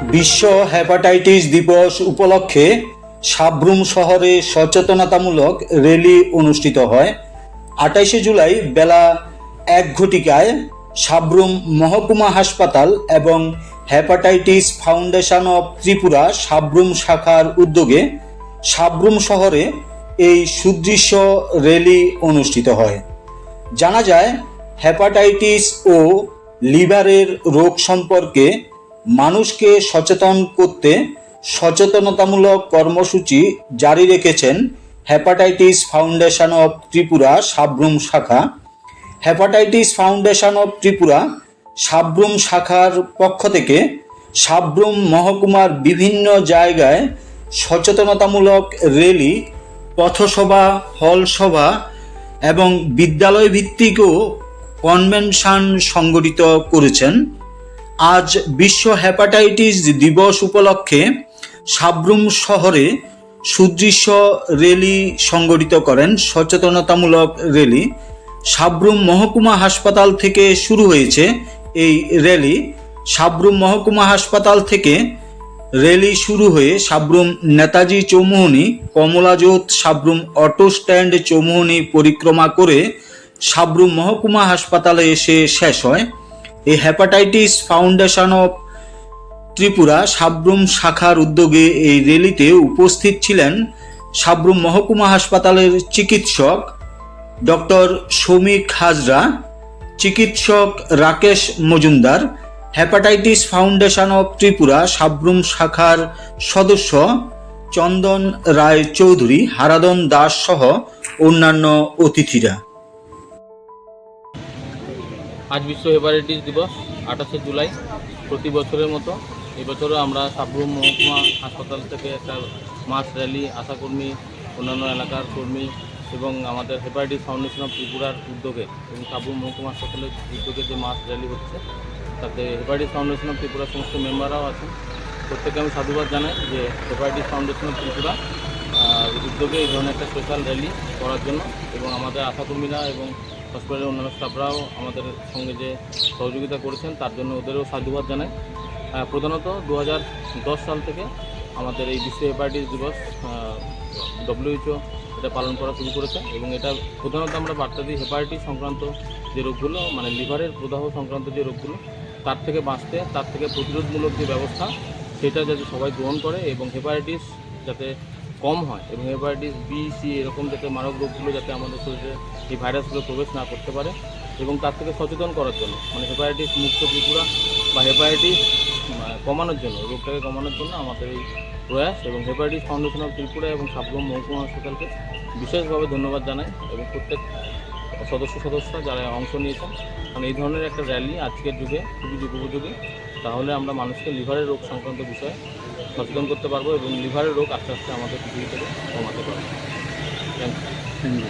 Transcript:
বিশ্ব হ্যাপাটাইটিস দিবস উপলক্ষে সাব্রুম শহরে সচেতনতামূলক র্যালি অনুষ্ঠিত হয়। আঠাইশে জুলাই বেলা এক ঘটিকায় সাব্রুম মহকুমা হাসপাতাল এবং hepatitis foundation of Tripura Sabroom শাখার উদ্যোগে সাব্রুম শহরে এই সুদৃশ্য র্যালি অনুষ্ঠিত হয়। জানা যায় হ্যাপাটাইটিস ও লিভারের রোগ সম্পর্কে মানুষকে সচেতন করতে সচেতনতামূলক কর্মসূচি জারি রেখেছেন hepatitis foundation of Tripura Sabroom শাখা। Hepatitis foundation of Tripura Sabroom শাখার পক্ষ থেকে সাব্রুম মহকুমার বিভিন্ন জায়গায় সচেতনতামূলক র্যালি পথসভা, হলসভা এবং বিদ্যালয় ভিত্তিকও কনভেনশন সংগঠিত করেছেন। আজ বিশ্ব হ্যাপাটাইটিস দিবস উপলক্ষে সাব্রুম শহরে সুদৃশ্য র্যালি সংগঠিত করেন সচেতনতামূলক র্যালি সাব্রুম মহকুমা হাসপাতাল থেকে শুরু হয়েছে এই র্যালি সাব্রুম মহকুমা হাসপাতাল থেকে র্যালি শুরু হয়ে সাব্রুম নেতাজি চৌমুহনী কমলাজোত সাব্রুম অটো স্ট্যান্ড চৌমুহনী পরিক্রমা করে সাব্রুম মহকুমা হাসপাতালে এসে শেষ হয়। এই hepatitis foundation of Tripura Sabroom শাখার উদ্যোগে এই র্যালিতে উপস্থিত ছিলেন সাব্রুম মহকুমা হাসপাতালের চিকিৎসক ডক্টর শ্রমিক হাজরা, চিকিৎসক Rakesh Majumdar hepatitis foundation of Tripura Sabroom শাখার সদস্য চন্দন রায় চৌধুরী হারাদন দাস সহ অন্যান্য অতিথিরা। আজ বিশ্ব হেপাটাইটিস দিবস, আঠাশে জুলাই, প্রতি বছরের মতো। এবছরও আমরা সাবরুম মহকুমা হাসপাতাল থেকে একটা মাস র্যালি, আশাকর্মী, অন্যান্য এলাকার কর্মী এবং আমাদের হেপাটাইটিস ফাউন্ডেশন অফ ত্রিপুরার উদ্যোগে এবং সাবরুম মহকুমা হাসপাতালের উদ্যোগে যে মাস র্যালি হচ্ছে, তাতে হেপাটাইটিস ফাউন্ডেশন অফ ত্রিপুরার সমস্ত মেম্বাররাও আছেন। প্রত্যেকে আমি সাধুবাদ জানাই যে হেপাটাইটিস ফাউন্ডেশন অফ ত্রিপুরা উদ্যোগে এই ধরনের একটা স্পেশাল র্যালি করার জন্য এবং আমাদের আশাকর্মীরা এবং হসপিটালের অন্যান্য স্টাফরাও আমাদের সঙ্গে যে সহযোগিতা করেছেন, তার জন্য ওদেরও সাধুবাদ জানাই। প্রধানত দু হাজার দশ সাল থেকে আমাদের এই বিশ্ব হেপাটাইটিস দিবস ডব্লিউএইচও এটা পালন করা শুরু করেছে এবং এটা প্রধানত আমরা বার্তা দিই হেপাটাইটিস সংক্রান্ত যে রোগগুলো মানে লিভারের প্রদাহ সংক্রান্ত যে রোগগুলো, তার থেকে বাঁচতে, তার থেকে প্রতিরোধমূলক যে ব্যবস্থা, সেটা যাতে সবাই গ্রহণ করে এবং হেপাটাইটিস যাতে কম হয় এবং হেপাটাইটিস বি সি এরকম যাতে মারক রোগগুলো যাতে আমাদের শরীরে এই ভাইরাসগুলো প্রবেশ না করতে পারে এবং তার থেকে সচেতন করার জন্য মানে হেপাটাইটিস মুক্ত ত্রিপুরা বা হেপাটাইটিস কমানোর জন্য রোগটাকে কমানোর জন্য আমাদের এই প্রয়াস এবং হেপাটাইটিস ফাউন্ডেশন অফ ত্রিপুরা এবং সাবরুম মহকুমা হাসপাতালকে বিশেষভাবে ধন্যবাদ জানাই এবং প্রত্যেক সদস্য সদস্য যারা অংশ নিয়েছেন। কারণ এই ধরনের একটা র্যালি আজকের যুগে, খুবই যুগোপযোগী তাহলে আমরা মানুষকে লিভারের রোগ সংক্রান্ত বিষয়ে সচেতন করতে পারব এবং লিভারের রোগ আস্তে আস্তে আমাদের পৃথিবী থেকে কমাতে পারব। Thank you